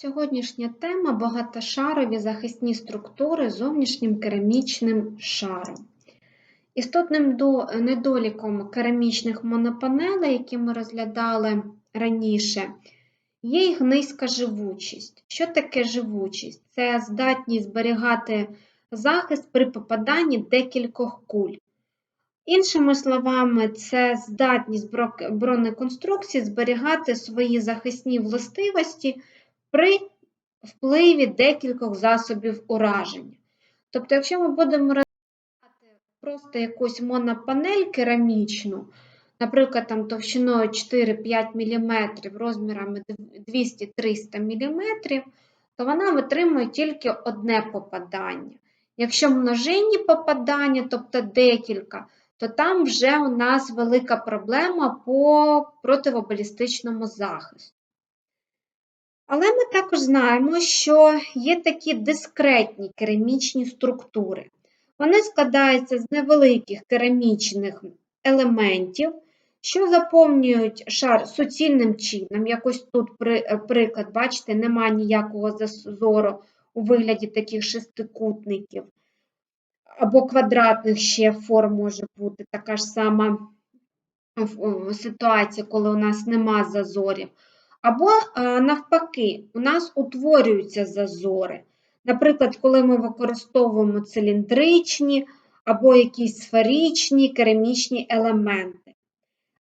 Сьогоднішня тема багатошарові захисні структури зовнішнім керамічним шаром. Істотним недоліком керамічних монопанелей, які ми розглядали раніше, є їх низька живучість. Що таке живучість? Це здатність зберігати захист при попаданні декількох куль. Іншими словами, це здатність бронеконструкції зберігати свої захисні властивості при впливі декількох засобів ураження. Тобто, якщо ми будемо розглядати просто якусь монопанель керамічну, наприклад, там товщиною 4-5 мм, розмірами 200-300 мм, то вона витримує тільки одне попадання. Якщо множинні попадання, тобто декілька, то там вже у нас велика проблема по противобалістичному захисту. Але ми також знаємо, що є такі дискретні керамічні структури. Вони складаються з невеликих керамічних елементів, що заповнюють шар суцільним чином. Якось тут при- приклад, бачите, немає ніякого зазору у вигляді таких шестикутників або квадратних ще форм може бути така ж сама ситуація, коли у нас нема зазорів. Або е, навпаки, у нас утворюються зазори. Наприклад, коли ми використовуємо циліндричні або якісь сферичні керамічні елементи.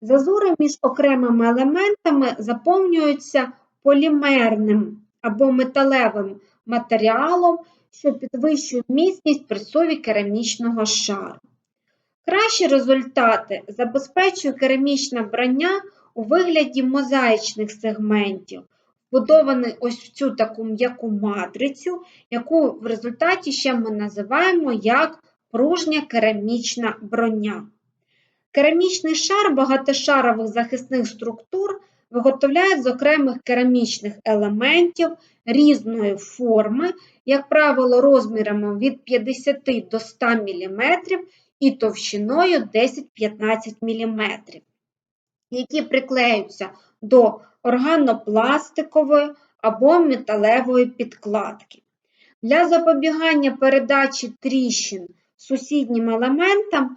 Зазори між окремими елементами заповнюються полімерним або металевим матеріалом, що підвищує міцність при сові керамічного шару. Кращі результати забезпечує керамічна броня у вигляді мозаїчних сегментів, вбудований ось в цю таку м'яку матрицю, яку в результаті ще ми називаємо як пружня керамічна броня. Керамічний шар багатошарових захисних структур виготовляють з окремих керамічних елементів різної форми, як правило, розмірами від 50 до 100 мм і товщиною 10-15 мм, які приклеюються до органопластикової або металевої підкладки. Для запобігання передачі тріщин сусіднім елементам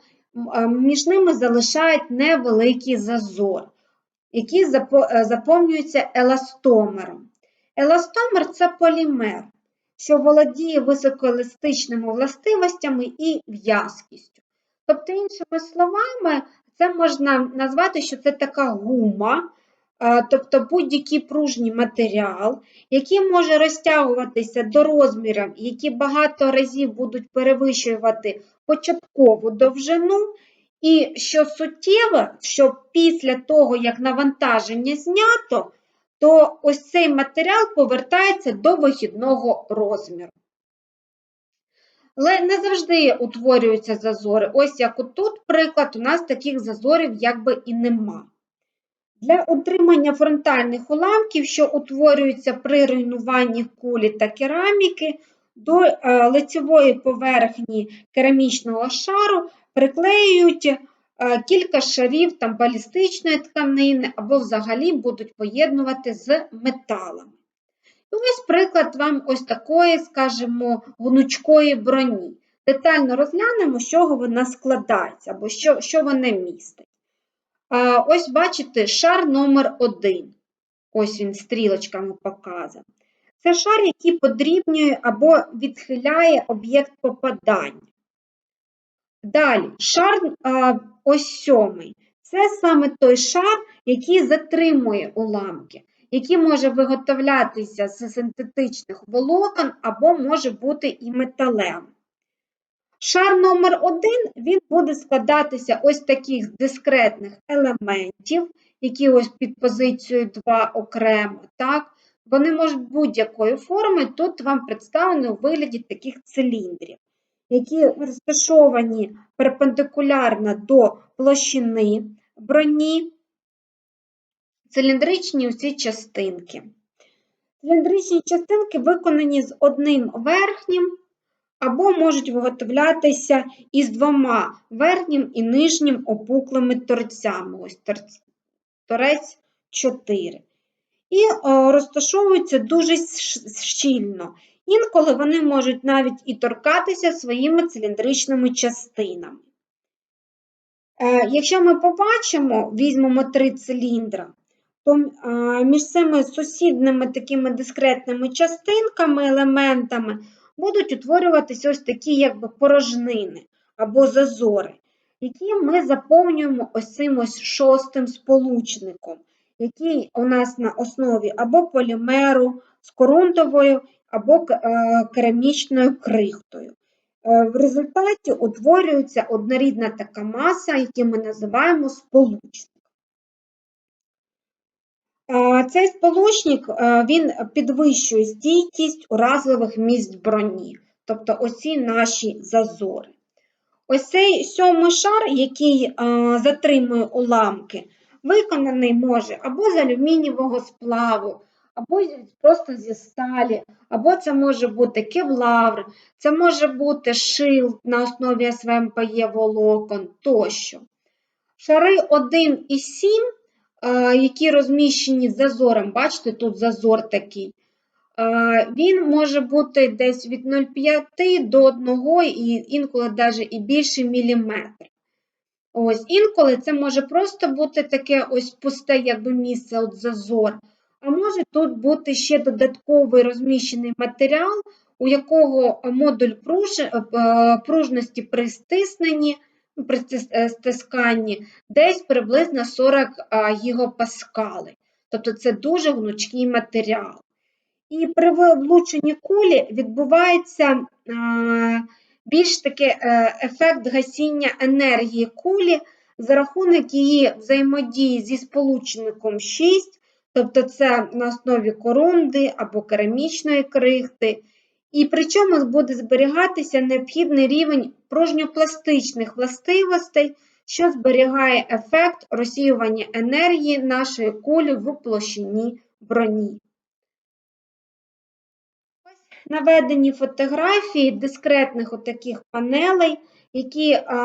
е, між ними залишають невеликий зазор, який е, заповнюється еластомером. Еластомер це полімер, що володіє високоеластичними властивостями і в'язкістю. Тобто, іншими словами, це можна назвати, що це така гума, е, тобто будь-який пружній матеріал, який може розтягуватися до розмірів, які багато разів будуть перевищувати початкову довжину, і що суттєво, що після того, як навантаження знято, то ось цей матеріал повертається до вихідного розміру. Але не завжди утворюються зазори. Ось як отут, приклад, у нас таких зазорів якби і нема. Для утримання фронтальних уламків, що утворюються при руйнуванні кулі та кераміки, до е, лицевої поверхні керамічного шару приклеюють е, кілька шарів там, балістичної тканини або взагалі будуть поєднувати з металами. І ось приклад вам ось такої, скажімо, гнучкої броні. Детально розглянемо, з чого вона складається або що, що вона містить. А, Ось бачите, шар номер 1 Ось він стрілочками показаний. Це шар, який подрібнює або відхиляє об'єкт попадання. Далі, шар а, ось сьомий. Це саме той шар, який затримує уламки, який може виготовлятися з синтетичних волокон або може бути і металевим. Шар номер 1 він буде складатися ось таких дискретних елементів, які ось під позицією 2 окремо. Так? Вони можуть будь-якої форми, тут вам представлені у вигляді таких циліндрів, які розташовані перпендикулярно до площини броні, циліндричні усі частинки. Циліндричні частинки виконані з одним верхнім або можуть виготовлятися із двома верхнім і нижнім опуклими торцями. Ось торець 4. і розташовуються дуже щільно. Інколи вони можуть навіть і торкатися своїми циліндричними частинами. Е, Якщо ми побачимо, візьмемо три циліндра, між цими сусідними такими дискретними частинками, елементами будуть утворюватися ось такі якби порожнини або зазори, які ми заповнюємо ось цим ось шостим сполучником, який у нас на основі або полімеру з корунтовою, або е, керамічною крихтою. Е, В результаті утворюється однорідна така маса, яку ми називаємо сполучник. Е, Цей сполучник е, він підвищує стійкість уразливих місць броні, тобто оці наші зазори. Ось цей сьомий шар, який е, затримує уламки, виконаний може або з алюмінієвого сплаву, або просто зі сталі, або це може бути кевлар, це може бути шилд на основі СВМПЄ волокон тощо. Шари 1 і 7, е, які розміщені зазором, бачите, тут зазор такий, е, він може бути десь від 0,5 до 1 і інколи навіть і більше міліметр. Ось, інколи це може просто бути таке ось пусте якби місце, от зазор. А може тут бути ще додатковий розміщений матеріал, у якого модуль е, пружності при стисненні, при е, стисканні десь приблизно 40 а, гігапаскалей. Тобто це дуже гнучкий матеріал. І при влученні кулі відбувається більш таки е, ефект гасіння енергії кулі за рахунок її взаємодії зі сполучником 6, тобто це на основі корунди або керамічної крихти. І причому буде зберігатися необхідний рівень пружньопластичних властивостей, що зберігає ефект розсіювання енергії нашої кулі в площині броні. наведені фотографії дискретних отаких панелей, які а,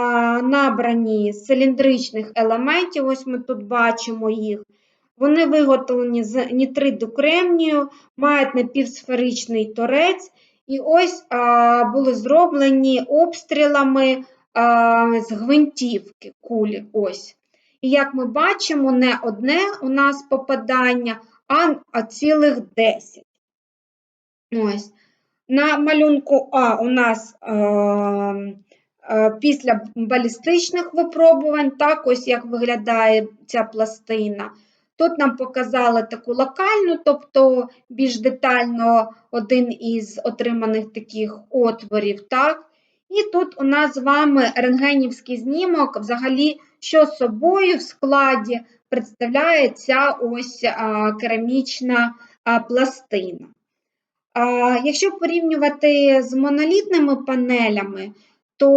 набрані з циліндричних елементів. Ось ми тут бачимо їх. Вони виготовлені з нітриду кремнію, мають напівсферичний торець, і ось а, були зроблені обстрілами а, з гвинтівки кулі. Ось. І як ми бачимо, не одне у нас попадання, а, цілих 10. Ось. На малюнку А у нас е, е, після балістичних випробувань, так ось як виглядає ця пластина. Тут нам показали таку локальну, тобто більш детально один із отриманих таких отворів. так. І тут у нас з вами рентгенівський знімок, взагалі, що собою в складі представляє ця ось керамічна пластина. Якщо порівнювати з монолітними панелями, то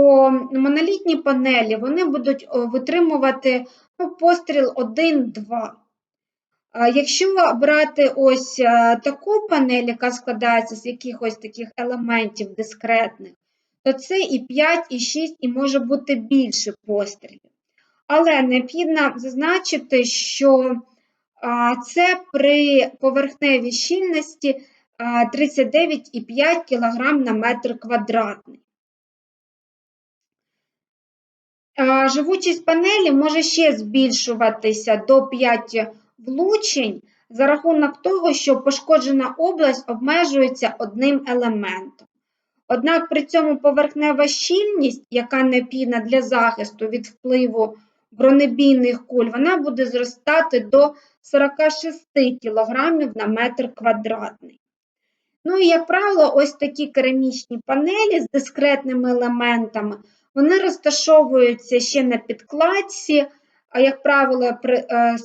монолітні панелі вони будуть витримувати ну, постріл 1-2. Якщо брати ось е, таку панель, яка складається з якихось таких елементів дискретних, то це і 5, і 6, і може бути більше пострілів. Але необхідно зазначити, що це при поверхневій щільності 39,5 кг на метр квадратний. Живучість панелі може ще збільшуватися до 5 влучень за рахунок того, що пошкоджена область обмежується одним елементом. Однак при цьому поверхнева щільність, яка необхідна для захисту від впливу бронебійних куль, вона буде зростати до 46 кг на метр квадратний. Ну і, як правило, ось такі керамічні панелі з дискретними елементами, вони розташовуються ще на підкладці, а, як правило, при, е,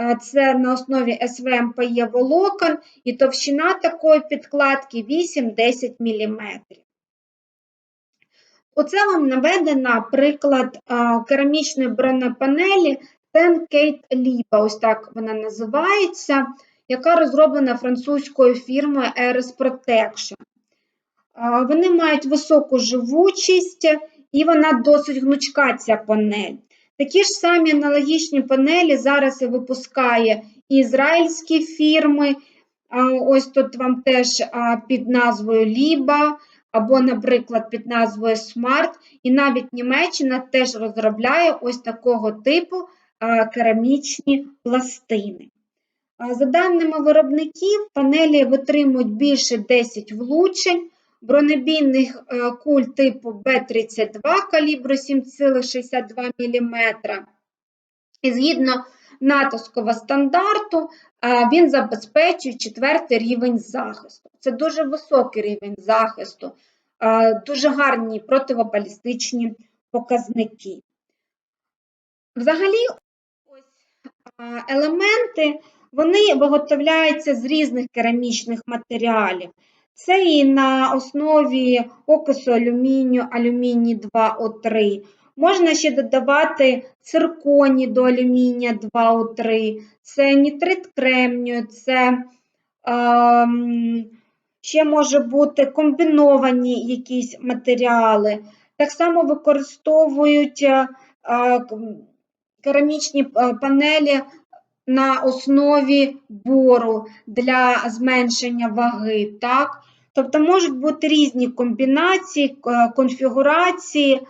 е, це на основі СВМПЄ волокон, і товщина такої підкладки 8-10 мм. Оце вам наведена приклад керамічної бронепанелі Ten Kate Lipa, ось так вона називається, яка розроблена французькою фірмою Ares Protection. Вони мають високу живучість і вона досить гнучка, ця панель. Такі ж самі аналогічні панелі зараз і випускає ізраїльські фірми. Ось тут вам теж під назвою Ліба або, наприклад, під назвою Smart. І навіть Німеччина теж розробляє ось такого типу керамічні пластини. За даними виробників, панелі витримують більше 10 влучень, бронебійних е, куль типу Б-32 калібру 7,62 мм. І згідно натовського стандарту, е, він забезпечує четвертий рівень захисту. Це дуже високий рівень захисту, е, дуже гарні противобалістичні показники. Взагалі, ось елементи вони виготовляються з різних керамічних матеріалів. Це і на основі окису алюмінію, алюміній 2О3. Можна ще додавати цирконі до алюмінія 2О3, це нітрит кремнію, це ем, ще може бути комбіновані якісь матеріали. Так само використовують е, е, керамічні е, панелі на основі бору для зменшення ваги. Так? Тобто можуть бути різні комбінації, е, конфігурації,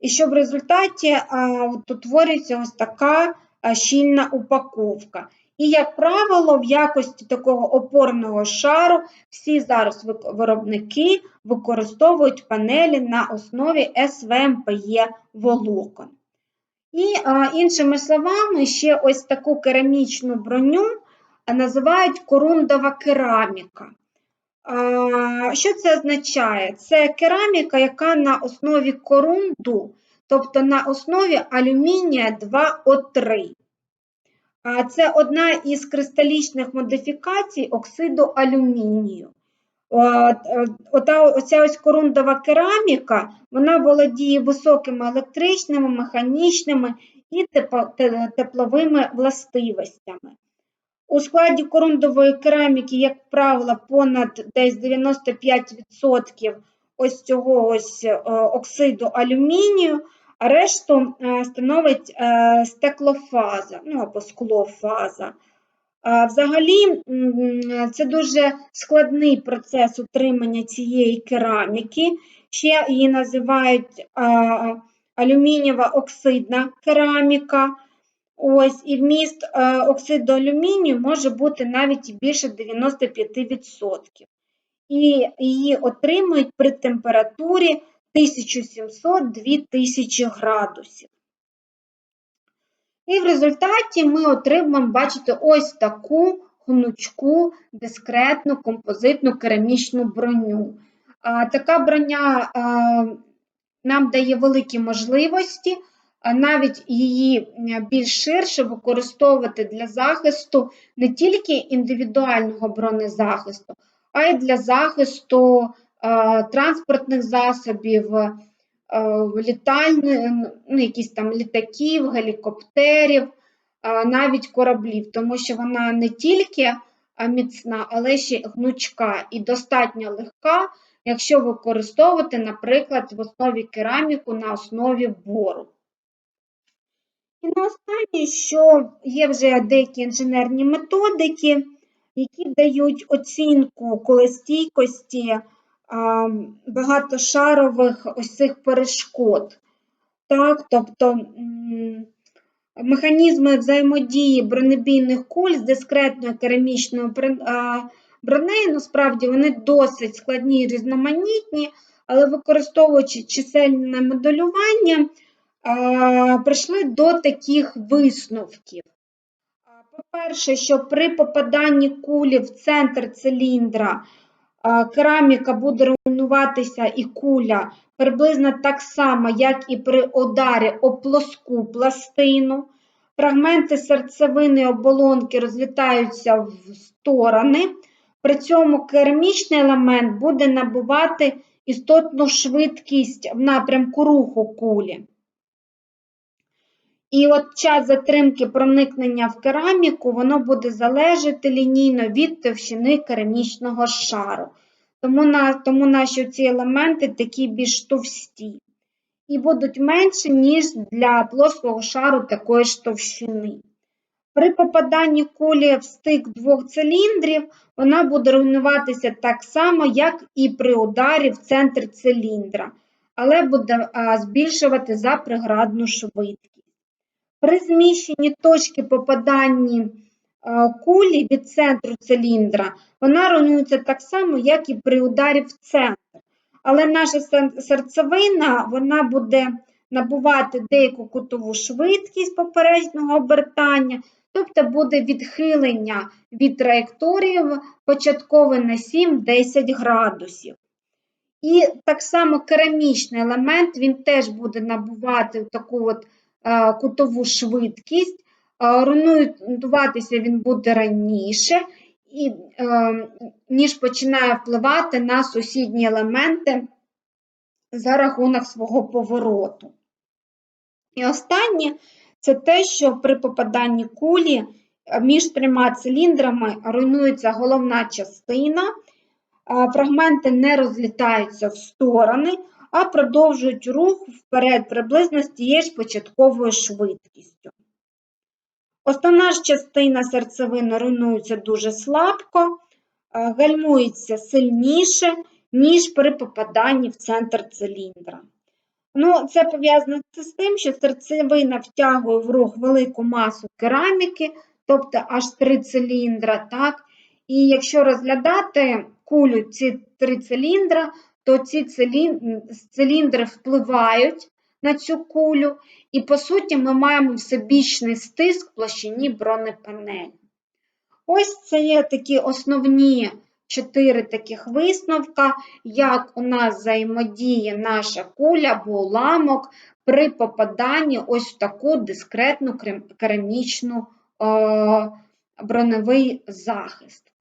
і що в результаті е, утворюється ось така е, щільна упаковка. І, як правило, в якості такого опорного шару всі зараз виробники використовують панелі на основі СВМПЕ волокон. І іншими словами, ще ось таку керамічну броню називають корундова кераміка. Що це означає? Це кераміка, яка на основі корунду, тобто на основі алюмінія 2О3. А, Це одна із кристалічних модифікацій оксиду алюмінію. Е, Ота, оця ось корундова кераміка, вона володіє високими електричними, механічними і тепловими властивостями. У складі корундової кераміки, як правило, понад десь 95% ось цього ось е, оксиду алюмінію, а решту е, становить е, стеклофаза, ну або склофаза. Взагалі, це дуже складний процес утримання цієї кераміки. Ще її називають алюмінієва оксидна кераміка. Ось, і вміст е, оксиду алюмінію може бути навіть більше 95%. І її отримують при температурі 1700-2000 градусів. І в результаті ми отримаємо, бачите, ось таку гнучку, дискретну, композитну керамічну броню. Така броня а, нам дає великі можливості, навіть її більш ширше використовувати для захисту не тільки індивідуального бронезахисту, а й для захисту а, транспортних засобів, літальних, ну, якісь там літаків, гелікоптерів, а, навіть кораблів, тому що вона не тільки міцна, але ще гнучка і достатньо легка, якщо використовувати, наприклад, в основі кераміку на основі бору. І на останнє, що є вже деякі інженерні методики, які дають оцінку колестійкості багатошарових ось цих перешкод. Так, тобто механізми взаємодії бронебійних куль з дискретною керамічною бронею, насправді вони досить складні і різноманітні, але використовуючи чисельне моделювання, прийшли до таких висновків. По-перше, що при попаданні кулі в центр циліндра кераміка буде руйнуватися і куля приблизно так само, як і при ударі об плоску пластину. Фрагменти серцевини оболонки розлітаються в сторони. При цьому керамічний елемент буде набувати істотну швидкість в напрямку руху кулі. І от час затримки проникнення в кераміку, воно буде залежати лінійно від товщини керамічного шару. Тому, на, тому наші ці елементи такі більш товсті. І будуть менші, ніж для плоского шару такої ж товщини. При попаданні кулі в стик двох циліндрів вона буде руйнуватися так само, як і при ударі в центр циліндра, але буде збільшувати за приградну швидкість. При зміщенні точки попадання кулі від центру циліндра вона руйнується так само, як і при ударі в центр. Але наша серцевина вона буде набувати деяку кутову швидкість поперечного обертання, тобто буде відхилення від траєкторії початкове на 7-10 градусів. І так само керамічний елемент він теж буде набувати таку от, е, кутову швидкість, е, руйнуватися він буде раніше, і, е, ніж починає впливати на сусідні елементи за рахунок свого повороту. І останнє це те, що при попаданні кулі е, між трьома циліндрами руйнується головна частина, фрагменти не розлітаються в сторони, а продовжують рух вперед приблизно з тією ж початковою швидкістю. Основна ж частина серцевини руйнується дуже слабко, е, гальмується сильніше, ніж при попаданні в центр циліндра. Ну, це пов'язано з тим, що серцевина втягує в рух велику масу кераміки, тобто аж три циліндра. Так? І якщо розглядати кулю ці три циліндра, то ці циліндри впливають на цю кулю, і по суті ми маємо всебічний стиск площині бронепанелі. Ось це є такі основні чотири таких висновка, як у нас взаємодіє наша куля або уламок при попаданні ось в таку дискретну керамічну е, броневий захист.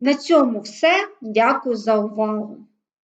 На цьому все. Дякую за увагу.